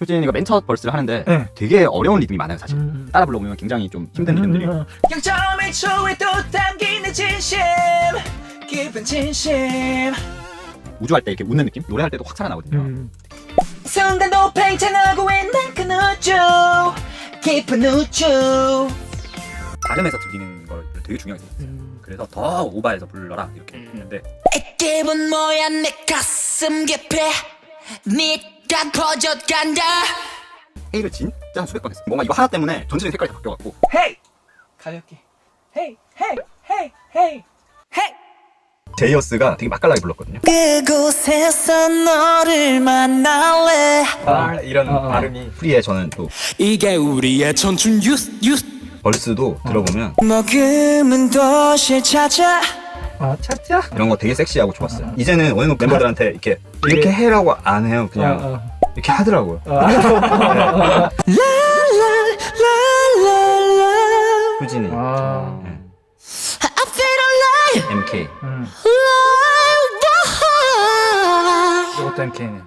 효진이가 맨 첫 벌스를 하는데 네. 되게 어려운 리듬이 많아요 사실. 음. 따라 불러보면 굉장히 좀 힘든 리듬들이. 음. 초에 또내 진심. 깊은 진심. 우주할 때 이렇게 웃는 느낌? 노래할 때도 확 살아나거든요. 음. 순간도 팽창하고 있는 그 우주. 깊은 우주. 발음에서 들리는 걸 되게 중요하게 생각했어요. 음. 그래서 더 오버해서 불러라 이렇게 했는데. 이 기분 뭐야 내 가슴 깊이. 네 가 퍼져간다. 헤이를 진짜 한 수백 번 했어요 뭔가 이거 하나 때문에 전체적인 색깔이 다 바뀌어갖고. 헤이! 가볍게. 헤이 헤이 헤이 헤이. 헤이! 제이어스가 되게 맛깔나게 불렀거든요. 그곳에서 너를 만날래? 아, 이런 어, 어. 발음이 프리에 저는 또. 이게 우리의 청춘 유스 유스. 벌스도 들어보면 머금은 도시를 찾아 아 차차. 이런 거 되게 섹시하고 좋았어요. 이제는 원앤 멤버들한테 이렇게 이렇게 해라고 안 해요. 그냥 어, 어. 이렇게 하더라고요. 라라라라라. 효진이. 아. 네. MK 음. 이것도 MK네.